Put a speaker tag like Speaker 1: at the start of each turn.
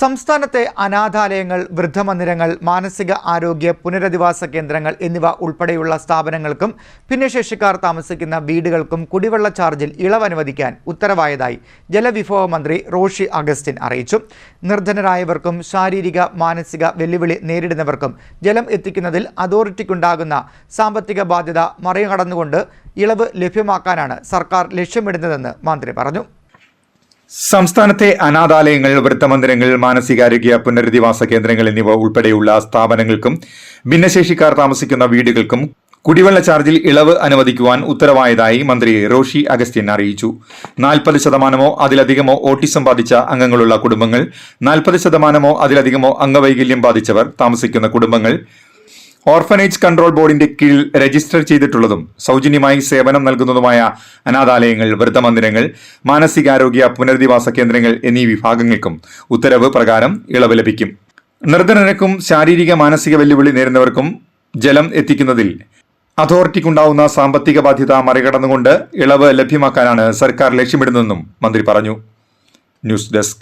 Speaker 1: സംസ്ഥാനത്തെ അനാഥാലയങ്ങൾ വൃദ്ധമന്ദിരങ്ങൾ മാനസിക ആരോഗ്യ പുനരധിവാസ കേന്ദ്രങ്ങൾ എന്നിവ ഉൾപ്പെടെയുള്ള സ്ഥാപനങ്ങൾക്കും ഭിന്നശേഷിക്കാർ താമസിക്കുന്ന വീടുകൾക്കും കുടിവെള്ള ചാർജിൽ ഇളവ് അനുവദിക്കാൻ ഉത്തരവായതായി ജലവിഭവ മന്ത്രി റോഷി അഗസ്റ്റിൻ അറിയിച്ചു. നിർധനരായവർക്കും ശാരീരിക മാനസിക വെല്ലുവിളി നേരിടുന്നവർക്കും ജലം എത്തിക്കുന്നതിൽ അതോറിറ്റിക്കുണ്ടാകുന്ന സാമ്പത്തിക ബാധ്യത മറികടന്നുകൊണ്ട് ഇളവ് ലഭ്യമാക്കാനാണ് സർക്കാർ ലക്ഷ്യമിടുന്നതെന്ന് മന്ത്രി പറഞ്ഞു.
Speaker 2: സംസ്ഥാനത്തെ അനാഥാലയങ്ങൾ വൃദ്ധമന്ദിരങ്ങൾ മാനസികാരോഗ്യ പുനരധിവാസ കേന്ദ്രങ്ങൾ എന്നിവ ഉൾപ്പെടെയുള്ള സ്ഥാപനങ്ങൾക്കും ഭിന്നശേഷിക്കാർ താമസിക്കുന്ന വീടുകൾക്കും കുടിവെള്ള ചാർജിൽ ഇളവ് അനുവദിക്കുവാൻ ഉത്തരവായതായി മന്ത്രി റോഷി അഗസ്റ്റിൻ അറിയിച്ചു. നാൽപ്പത് ശതമാനമോ അതിലധികമോ ഓട്ടിസം ബാധിച്ച അംഗങ്ങളുള്ള കുടുംബങ്ങൾ നാൽപ്പത് ശതമാനമോ അതിലധികമോ അംഗവൈകല്യം ബാധിച്ചവർ താമസിക്കുന്ന കുടുംബങ്ങൾ ഓർഫനേജ് കൺട്രോൾ ബോർഡിന്റെ കീഴിൽ രജിസ്റ്റർ ചെയ്തിട്ടുള്ളതും സൗജന്യമായി സേവനം നൽകുന്നതുമായ അനാഥാലയങ്ങൾ വൃദ്ധമന്ദിരങ്ങൾ മാനസികാരോഗ്യ പുനരധിവാസ കേന്ദ്രങ്ങൾ എന്നീ വിഭാഗങ്ങൾക്കും ഉത്തരവ് പ്രകാരം ഇളവ് ലഭിക്കും. നിർധനർക്കും ശാരീരിക മാനസിക വെല്ലുവിളി നേരിടുന്നവർക്കും ജലം എത്തിക്കുന്നതിൽ അതോറിറ്റിക്കുണ്ടാവുന്ന സാമ്പത്തിക ബാധ്യത മറികടന്നുകൊണ്ട് ഇളവ് ലഭ്യമാക്കാനാണ് സർക്കാർ ലക്ഷ്യമിടുന്നതെന്നും മന്ത്രി പറഞ്ഞു. News desk.